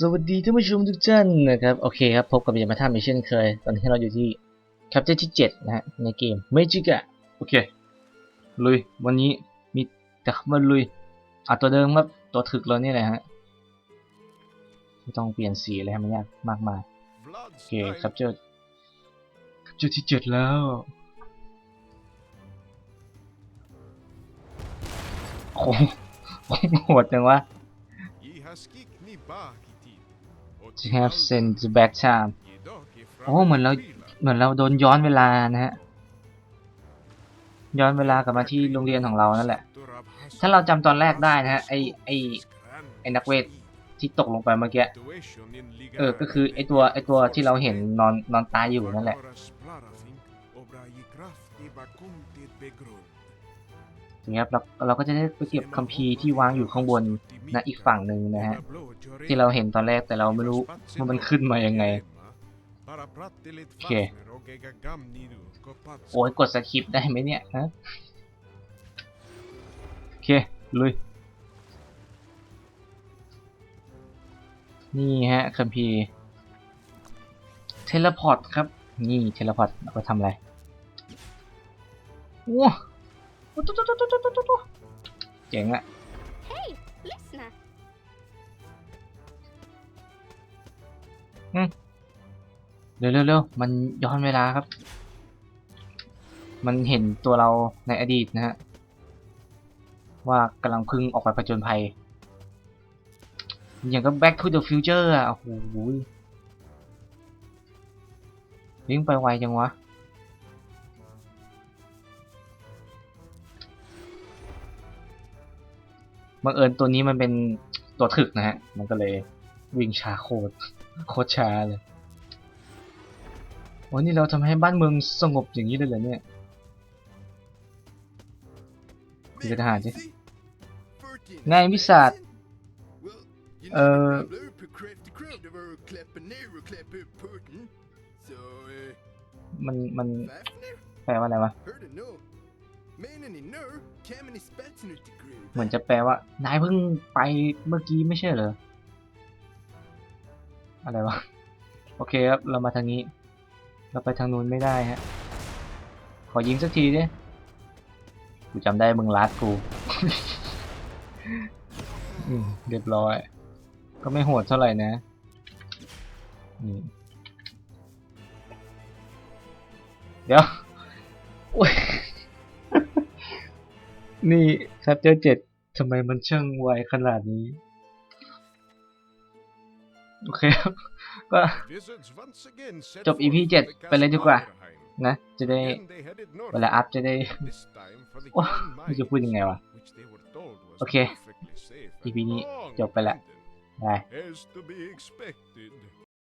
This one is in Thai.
สวัสดีท่านผู้ชมทุกท่านนะครับ โอเคครับ พบกับยามาท่าไม่เช่นเคย ตอนนี้เราอยู่ที่ Chapter ที่ 7 นะฮะ ในเกม Magic อะโอเค ลุย วันนี้มีแต่คำว่าลุยอะตัวเดิมครับ ตัวถึกเรานี่ยแหละฮะไม่ต้องเปลี่ยนสีอะไรให้มันยากมากมาย โอเค Chapter Chapter ที่ 7 แล้วโอ้โหโหดจังวะ have sent the back time โอ้เหมือนเราเหมือนเราโดนย้อนเวลานะฮะ ย้อนเวลากลับมาที่โรงเรียนของเรานั่นแหละ ถ้าเราจำตอนแรกได้นะฮะไอไอไอนักเวทที่ตกลงไปเมื่อกี้ เออ ก็คือไอตัวไอตัวที่เราเห็นนอนนอนตายอยู่นั่นแหละ อย่างเงี้ยครับเราเราก็จะได้ไปเก็บคัมภีร์ที่วางอยู่ข้างบนนะอีกฝั่งหนึ่งนะฮะที่เราเห็นตอนแรกแต่เราไม่รู้ว่ามันขึ้นมายังไงโอเคโอ้ยกดสคริปต์ได้ไหมเนี่ยฮะโอเคลุยนี่ฮะคัมภีร์เทเลพอร์ตครับ นี่เทเลพอร์ตเอาไปทำอะไรว้าว ตุ๊ตุ๊ตุ๊ตุ๊ตุ๊ตุ๊ตุ๊เจ๋งอะ Hey, lyssna! เร็วเร็วเร็วมันย้อนเวลาครับ มันเห็นตัวเราในอดีตนะฮะ ว่ากำลังพึ่งออกไปผจญภัย อย่างก็ back to the future อะ โอ้โหวิ่งไปไวจังวะ บังเอิญตัวนี้มันเป็นตัวถึกนะฮะ มันก็เลยวิ่งช้าโคตรโคตรช้าเลยโอ้นี่เราทำให้บ้านเมืองสงบอย่างนี้เลยเหรอเนี่ยมีทหารสิไงพิศาจเออมันมันแปลว่าอะไรวะ เหมือนจะแปลว่า นายเพิ่งไปเมื่อกี้ไม่ใช่เหรอ อะไรวะ โอเคครับ เรามาทางนี้ เราไปทางนู้นไม่ได้ฮะ ขอยิงสักทีดิ กูจำได้มึงลัดกูอืเรียบร้อย ก็ไม่โหดเท่าไหร่นะ เดี๋ยวอุ๊ย นี่แชปเตอร์เจ็ดทำไมมันช่างไวขนาดนี้ โอเคครับ ก็จบ EP 7 ไปเลยดีกว่า นะ จะได้ เวลาอัพจะได้ โอ้ไม่รู้จะพูดยังไงวะ โอเค EP นี้จบไปละได้ As to be expected.